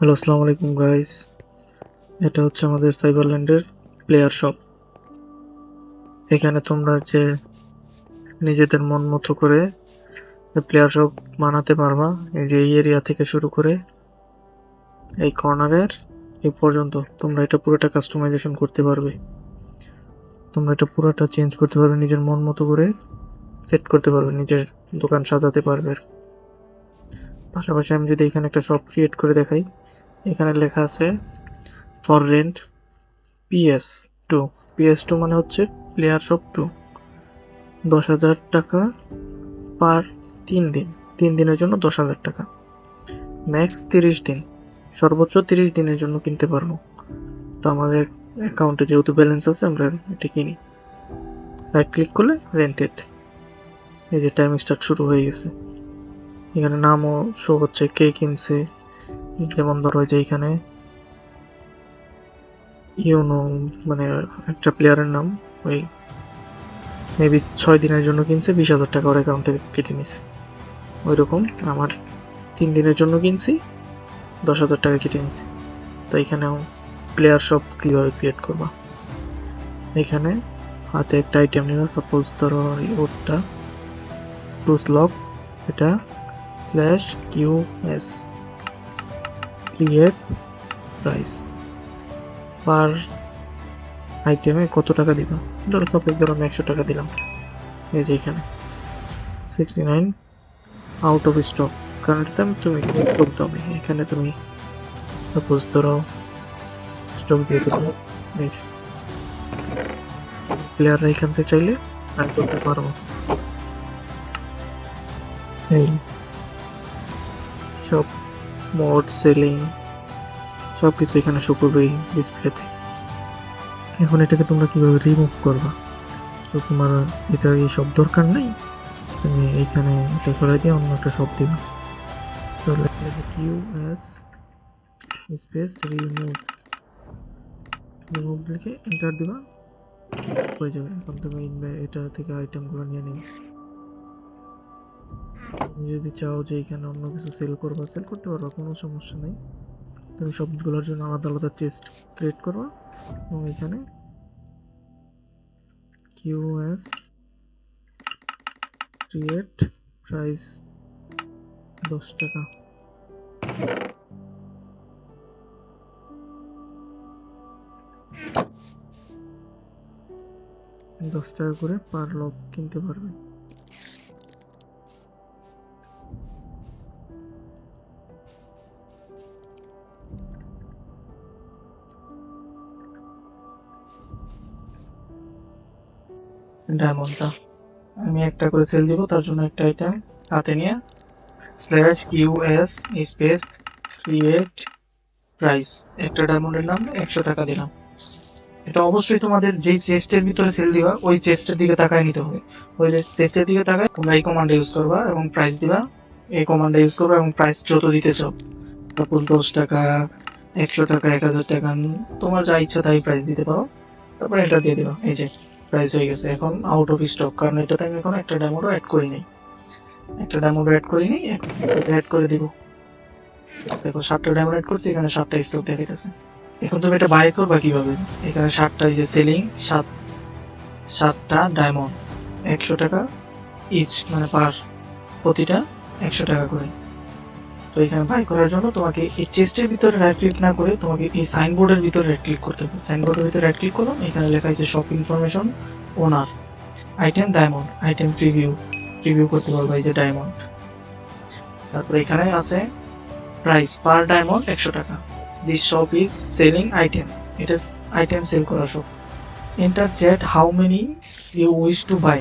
Hello আসসালামু আলাইকুম guys এটা হচ্ছে আমাদের সাইবারল্যান্ডের প্লেয়ার শপ এখানে তোমরা যে নিজেদের মন মতো করে প্লেয়ার শপ বানাতে পারবা, এই যে এই এরিয়া থেকে শুরু করে এই কর্নারের এই পর্যন্ত তোমরা এটা পুরোটা কাস্টমাইজেশন করতে পারবে। তোমরা এটা পুরোটা চেঞ্জ করতে পারবে, নিজের মন মতো করে সেট করতে পারবে, নিজের দোকান সাজাতে পারবে। পাশাপাশি আমি যদি এখানে একটা শপ ক্রিয়েট করে দেখাই এখানে লেখা আছে for rent PS two PS two মানে হচ্ছে প্লেয়ার শপ টু দশ হাজার টাকা পার তিন দিন। তিন দিনের জন্য দশ হাজার টাকা। ম্যাক্স তিরিশ দিন। সর্বোচ্চ তিরিশ দিনের জন্য কিনতে পারব। তো আমাদের অ্যাকাউন্টে যেহেতু ব্যালেন্স আছে, আমরা এটা কিনি। রাইট ক্লিক করলে রেন্টেড এই যে টাইম স্টার্ট শুরু হয়ে গেছে। এখানে নামও শো হচ্ছে, কে কিনছে। যেমন ধরো যে এখানে ইউনো মানে একটা প্লেয়ারের নাম, ওই মেবি ছয় দিনের জন্য কিনছে, বিশ হাজার টাকা ওর অ্যাকাউন্ট থেকে কেটে নিছে। ওই রকম আমার তিন দিনের জন্য কিনছি, দশ হাজার টাকা কেটে নিছি। তো এখানেও প্লেয়ার সব কীভাবে ক্রিয়েট করবা? এখানে হাতে একটা আইটেম নেওয়া সাপোজ ধরো ওটটা স্প্রুস লক এটা slash Q S create price per আইটেমে কত টাকা দিবা? ধরো সাপোজ ধরো আমি একশো টাকা দিলাম। এই যে এখানে। Sixty nine out of stock কারণ এটা আমি তুমি বলতে হবে। এখানে তুমি সাপোজ ধরো স্টক দিয়ে দেবো এই যে। প্লেয়াররা এখান থেকে চাইলে অ্যাড করতে পারব এই। সব মোড, সেলিং সব কিছু এখানে শো করবে ডিসপ্লেতে। এখন এটাকে তোমরা কীভাবে রিমুভ করবা? তো তোমার এটা এই সব দরকার নেই, তুমি এইখানে এটা সরাই দিয়ে অন্য একটা সব দিবা। Q S space remove remove লিখে এন্টার দিবা। হয়ে যাবে। এখন তুমি এটা থেকে আইটেমগুলো নিয়ে নিবে। তুমি যদি চাও যে এখানে অন্য কিছু সেল করবা সেল করতে পারবা, কোনো সমস্যা নেই। তুমি সবগুলোর জন্য আলাদা আলাদা চেস্ট ক্রিয়েট করবা এবং এখানে কিউএস ক্রিয়েট প্রাইস দশ টাকা। দশ টাকা করে পার লক কিনতে পারবে। ডায়মন্ডটা আমি একটা করে সেল দিব, তার জন্য একটা আইটেম হাতে নিয়ে slash US space create price একটা ডায়মন্ডের নাম, একশো টাকা দিলাম। এটা অবশ্যই তোমাদের যেই চেস্টের ভিতরে সেল দিবা, ওই চেস্টের দিকে তাকায় নিতে হবে। ওই চেস্টের দিকে তাকায়, তোমরা এই কমান্ড ইউজ করবা এবং প্রাইস দিবা। এই কমান্ড ইউজ করবা এবং প্রাইস যত দিতে চাও। তারপর দশ টাকা, একশো টাকা, এক হাজার টাকা, তোমার যা ইচ্ছা তাই প্রাইস দিতে পারো। তারপর এটা দিয়ে দিবা এই যে প্রাইস হয়ে গেছে। এখন আউট অফ স্টক কারণ এটাতে আমি এখন একটা ডায়মন্ডও অ্যাড করিনি একটা ডায়মন্ড অ্যাড করিনি প্রাইস করে দিব। দেখো, সাতটা ডায়মন্ড অ্যাড করছি, এখানে সাতটা স্টক দেখাইতেছে এখন তুমি এটা বাই করবা কীভাবে? এখানে সাতটা যে সেলিং সাত, সাতটা ডায়মন্ড একশো টাকা ইচ মানে পার প্রতিটা একশো টাকা করে। তো এখানে বাই করার জন্য তোমাকে এই চেস্টের ভিতরে রাইট ক্লিক না করে তোমাকে এই সাইনবোর্ডের ভিতরে রাইট ক্লিক করতে হবে। সাইনবোর্ডের ভিতরে রাইট ক্লিক করো এখানে লেখা আছে shop information owner item diamond item preview preview করতে পারব এই যে ডায়মন্ড তারপর এখানে আছে প্রাইস পার ডায়মন্ড একশো টাকা। This shop is selling item এটা আইটেম সেল করা shop enter jet how many you wish to buy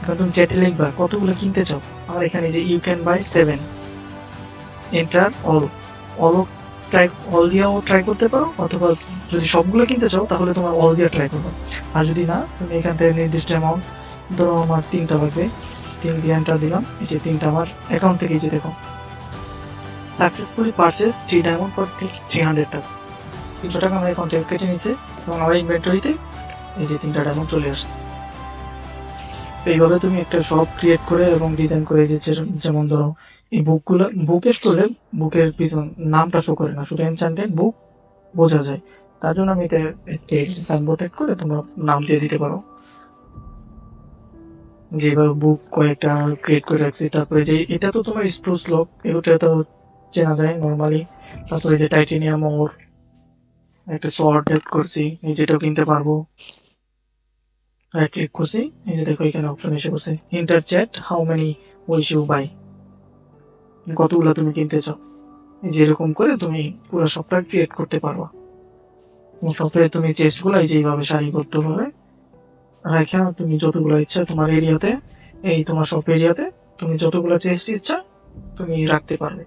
এখন তুমি জেটে লিখবা, কতগুলো কিনতে চাও? আমার এখানে যে you can buy seven enter all all try all দিয়েও ট্রাই করতে পারো, অথবা যদি সবগুলো কিনতে চাও, তাহলে তোমার অল দিয়ে ট্রাই করবে। আর যদি না, তুমি এখান থেকে নির্দিষ্ট অ্যামাউন্ট ধরো আমার তিনটা লাগবে, তিন দিয়ে এন্টার দিলাম, এই যে তিনটা আমার অ্যাকাউন্ট থেকে যে দেখো। Successfully purchase three diamond for three hundred টাকা। তিনশো টাকা আমার অ্যাকাউন্ট থেকে কেটে নিয়েছে, এবং আমার ইনভেন্টরিতে এই যে তিনটা ডায়মন্ড চলে আসছে। এইভাবে তুমি একটা শপ ক্রিয়েট করে এবং ডিজাইন করে যে যেমন ধরো, এই বুকগুলো বুকের স্টোরে বুকের পিছন নামটা শো করে না, শুধু এনচান্টেড বুক বোঝা যায়। তার জন্য আমি এটা একটি সাইনবোর্ড করে তোমরা নাম দিয়ে দিতে পারো। যেভাবে বুক কয়েকটা ক্রিয়েট করে রাখছি, তারপরে যে এটা তো তোমার স্প্রুস লক এগুলো তো চেনা যায় নর্মালি তারপরে যে টাইটেনিয়াম ওর একটা শর্ট এড করছি যেটাও কিনতে পারব। রাইট ক্লিক করছি। এই যে দেখো, এখানে অপশন এসে বসে। Enter chat how many wish you buy কতগুলো তুমি কিনতে চাও? এই যে এরকম করে তুমি পুরো শপটা ক্রিয়েট করতে পারবা। শপে তুমি চেস্টগুলো এই যে এইভাবে সারিবদ্ধ ভাবে রাখা, তুমি যতগুলো ইচ্ছা তোমার এরিয়াতে এই তোমার শপ এরিয়াতে তুমি যতগুলো চেস্ট ইচ্ছা, তুমি রাখতে পারবে।